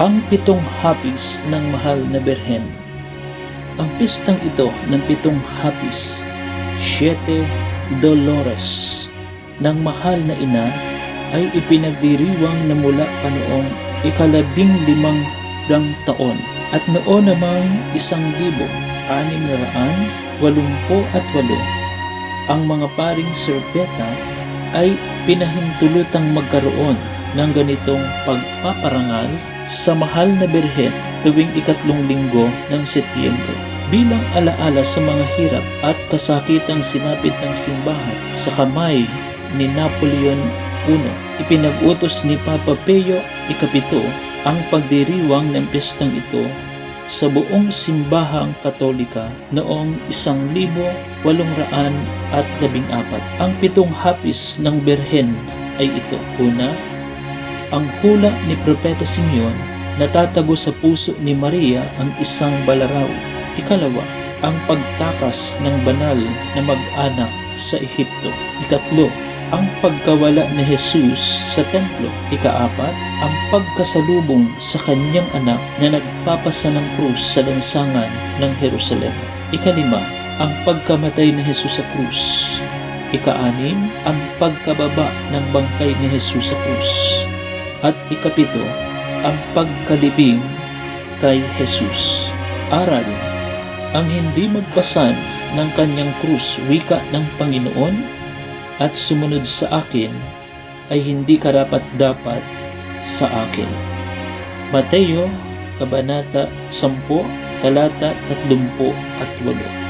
Ang pitong hapis ng mahal na berhen. Ang pistang ito ng pitong hapis, Siete Dolores, ng mahal na ina ay ipinagdiriwang na mula pa noong ikalabing limang dang taon at noon namang isang libo anim na raan walumpo at walo ang mga paring serbeta ay pinahintulutang magkaroon ng ganitong pagpaparangal sa mahal na berhen tuwing ikatlong linggo ng Setyembre bilang alaala sa mga hirap at kasakitang sinapit ng simbahan sa kamay ni Napoleon I. Ipinag-utos ni Papa Pio Ikapito ang pagdiriwang ng piyestang ito sa buong simbahang katolika noong isang libo walong raan at labing apat. Ang pitong hapis ng berhen ay ito. Una, ang hula ni Propeta Simeon natatago sa puso ni Maria ang isang balaraw. Ikalawa, ang pagtakas ng banal na mag-anak sa Ehipto. Ikatlo, ang pagkawala ni Jesus sa templo. Ikaapat, ang pagkasalubong sa kanyang anak na nagpapasa ng krus sa lansangan ng Jerusalem. Ikalima, ang pagkamatay ni Jesus sa krus. Ikaanim, ang pagkababa ng bangkay ni Jesus sa krus. At ikapito, ang pagkalibing kay Jesus. Aral, ang hindi magpasan ng kanyang krus wika ng Panginoon at sumunod sa akin ay hindi karapat dapat sa akin. Mateo, Kabanata 10, talata 30 at 8